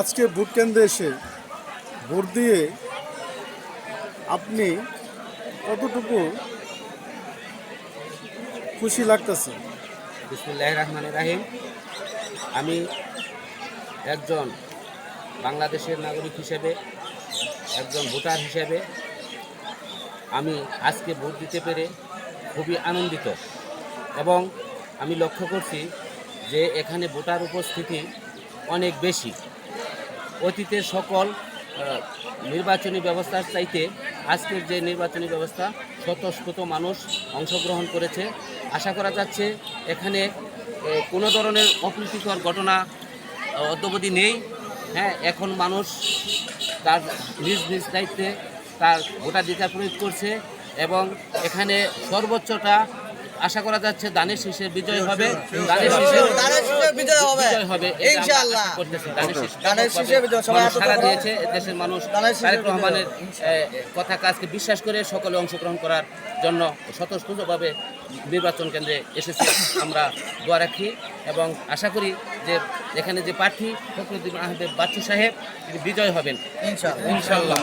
আজকে ভোট কেন্দ্রে এসে ভোট দিয়ে আপনি কতটুকু খুশি লাগতেছে? বিসমুল্লাহ রহমান রাহিম। আমি একজন বাংলাদেশের নাগরিক হিসেবে, একজন ভোটার হিসেবে আমি আজকে ভোট দিতে পেরে খুবই আনন্দিত এবং আমি লক্ষ্য করছি যে এখানে ভোটার উপস্থিতি অনেক বেশি। অতীতের সকল নির্বাচনী ব্যবস্থার চাইতে আজকের যে নির্বাচনী ব্যবস্থা, স্বতঃস্ফূর্ত মানুষ অংশগ্রহণ করেছে। আশা করা যাচ্ছে এখানে কোনো ধরনের অপ্রীতিকর ঘটনা অদ্যবধি নেই। হ্যাঁ এখন মানুষ তার নিজ নিজ দায়িত্বে তার ভোটাধিকার প্রয়োগ করছে এবং এখানে সর্বোচ্চটা আশা করা যাচ্ছে দানের শীষের বিজয় হবে। দানের শীষের দানের শীষের বিজয় হবে। বিজয় হবে ইনশাআল্লাহ। করতেছি। দানের শীষের বিজয়, সবাই করো। দিয়েছে। দেশের মানুষ তারেক রহমানের কথা কাজকে বিশ্বাস করে সকলে অংশগ্রহণ করার জন্য স্বতঃস্ফূর্তভাবে নির্বাচন কেন্দ্রে এসেছে। আমরা দোয়া রাখি এবং আশা করি যে এখানে যে প্রার্থী ফখরুদ্দিন আহমেদ বাচ্চু সাহেব তিনি বিজয় হবেন। ইনশাআল্লাহ। ইনশাল্লাহ